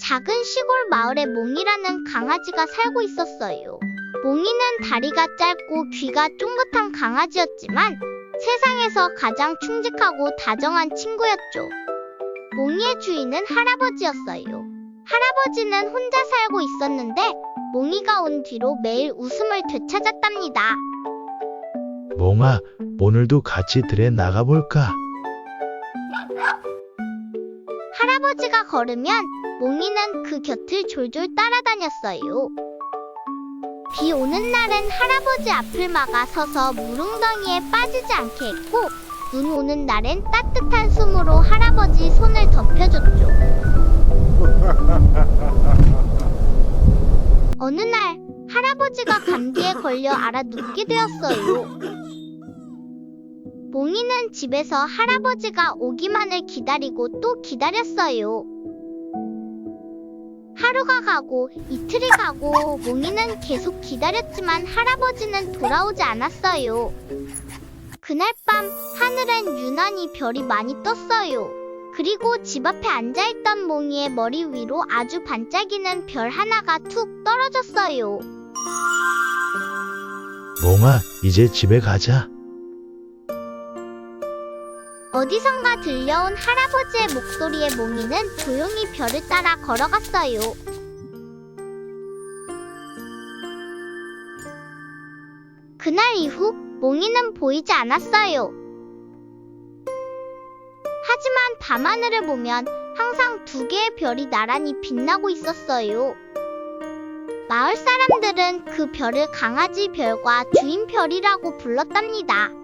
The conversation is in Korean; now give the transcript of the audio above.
작은 시골 마을에 몽이라는 강아지가 살고 있었어요. 몽이는 다리가 짧고 귀가 쫑긋한 강아지였지만 세상에서 가장 충직하고 다정한 친구였죠. 몽이의 주인은 할아버지였어요. 할아버지는 혼자 살고 있었는데 몽이가 온 뒤로 매일 웃음을 되찾았답니다. 몽아, 오늘도 같이 들에 나가볼까? 할아버지가 걸으면 몽이는 그 곁을 졸졸 따라다녔어요. 비 오는 날은 할아버지 앞을 막아 서서 물웅덩이에 빠지지 않게 했고, 눈 오는 날엔 따뜻한 숨으로 할아버지 손을 덮여줬죠. 어느 날 할아버지가 감기에 걸려 알아 눕게 되었어요. 몽이는 집에서 할아버지가 오기만을 기다리고 또 기다렸어요. 하루가 가고 이틀이 가고 몽이는 계속 기다렸지만 할아버지는 돌아오지 않았어요. 그날 밤 하늘엔 유난히 별이 많이 떴어요. 그리고 집 앞에 앉아있던 몽이의 머리 위로 아주 반짝이는 별 하나가 툭 떨어졌어요. 몽아, 이제 집에 가자. 어디선가 들려온 할아버지의 목소리에 몽이는 조용히 별을 따라 걸어갔어요. 그날 이후 몽이는 보이지 않았어요. 하지만 밤하늘을 보면 항상 두 개의 별이 나란히 빛나고 있었어요. 마을 사람들은 그 별을 강아지 별과 주인 별이라고 불렀답니다.